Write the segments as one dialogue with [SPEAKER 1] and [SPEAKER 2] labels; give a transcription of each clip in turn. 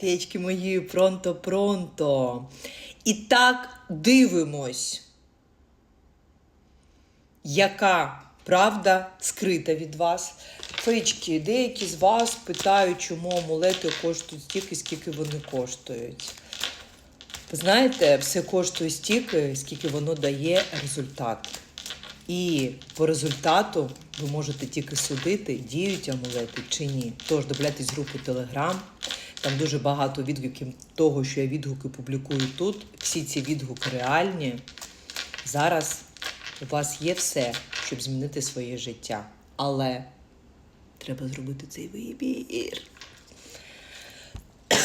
[SPEAKER 1] Феєчки мої, пронто-пронто. І так дивимось, яка правда скрита від вас. Феєчки, деякі з вас питають, чому амулети коштують стільки, скільки вони коштують. Знаєте, все коштує стільки, скільки воно дає результат. І по результату ви можете тільки судити, діють амулети чи ні. Тож добавляйтесь в Telegram. Там дуже багато відгуків того, що я відгуки публікую тут. Всі ці відгуки реальні. Зараз у вас є все, щоб змінити своє життя. Але треба зробити цей вибір.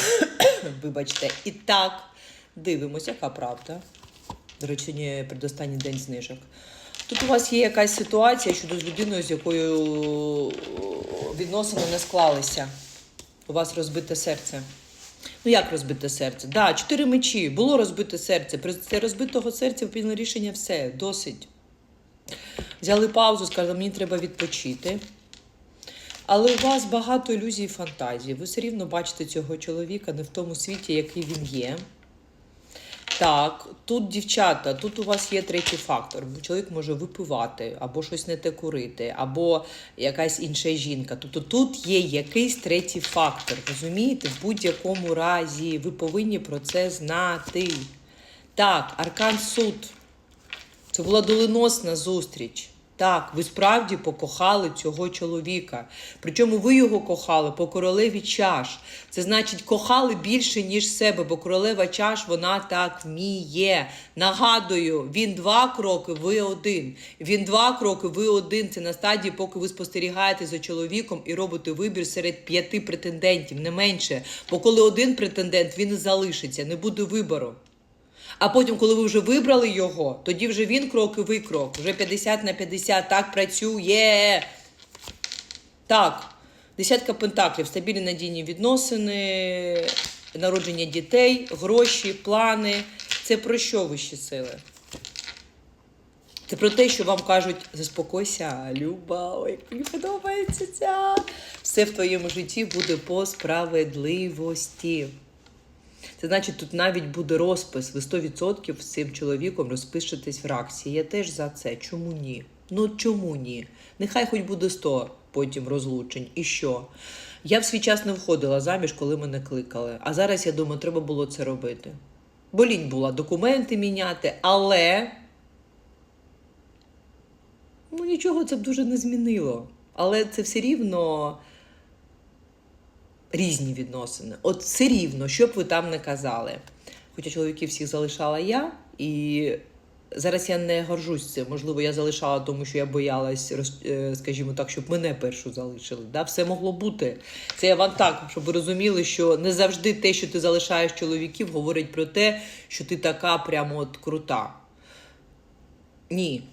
[SPEAKER 1] Вибачте, і так дивимося, яка правда. До речі, сьогодні передостанній день знижок. Тут у вас є якась ситуація щодо з людиною, з якою відносини не склалися. У вас розбите серце. Ну як розбите серце? Да, чотири мечі. Було розбите серце. Це розбитого серця прийняли рішення все, досить. Взяли паузу, сказали, мені треба відпочити. Але у вас багато ілюзій і фантазій. Ви все рівно бачите цього чоловіка не в тому світі, який він є. Так, тут дівчата, тут у вас є третій фактор. Чоловік може випивати, або щось не те курити, або якась інша жінка. Тобто тут є якийсь третій фактор. Розумієте? В будь-якому разі ви повинні про це знати. Так, Аркан суд. Це була доленосна зустріч. Так, ви справді покохали цього чоловіка. Причому ви його кохали по королеві чаш. Це значить, кохали більше, ніж себе, бо королева чаш вона так вміє. Нагадую, він два кроки, ви один. Він два кроки, ви один. Це на стадії, поки ви спостерігаєте за чоловіком і робите вибір серед п'яти претендентів, не менше. Бо коли один претендент, він залишиться, не буде вибору. А потім, коли ви вже вибрали його, тоді вже він крок і ви крок. Вже 50 на 50 так працює. Так, десятка пентаклів, стабільні надійні відносини, народження дітей, гроші, плани. Це про що вищі сили? Це про те, що вам кажуть, заспокойся, Люба, ой, мені подобається ця. Все в твоєму житті буде по справедливості. Це значить, тут навіть буде розпис. Ви 100% з цим чоловіком розпишетесь в раксі. Я теж за це. Чому ні? Ну чому ні? Нехай хоч буде 100 потім розлучень. І що? Я в свій час не входила заміж, коли мене кликали. А зараз я думаю, треба було це робити. Бо лінь була документи міняти, але ну нічого це б дуже не змінило. Але це все рівно різні відносини. От все рівно, що б ви там не казали. Хоча чоловіків всіх залишала я, і зараз я не горжусь цим. Можливо, я залишала, тому що я боялась, е, скажімо так, щоб мене першу залишили. Да? Все могло бути. Це я вам так, щоб ви розуміли, що не завжди те, що ти залишаєш чоловіків, говорить про те, що ти така прямо от крута. Ні.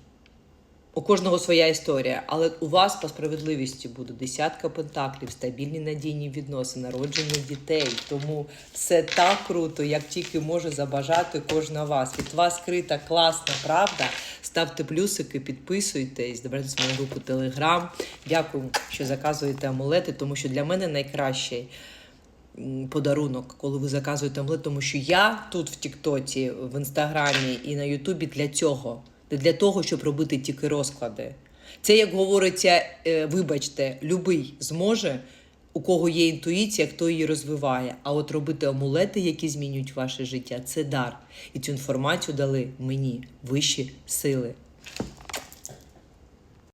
[SPEAKER 1] У кожного своя історія, але у вас по справедливості буде десятка пентаклів, стабільні надійні відносини, народження дітей. Тому все так круто, як тільки може забажати кожна вас. Від вас скрита класна правда. Ставте плюсики, підписуйтесь, в мою групу Телеграм. Дякую, що заказуєте амулети, тому що для мене найкращий подарунок, коли ви заказуєте амулет, тому що я тут в Тіктоці, в Інстаграмі і на Ютубі для цього. Не для того, щоб робити тільки розклади. Це, як говориться, е, вибачте, любий зможе, у кого є інтуїція, хто її розвиває. А от робити амулети, які змінюють ваше життя, це дар. І цю інформацію дали мені вищі сили.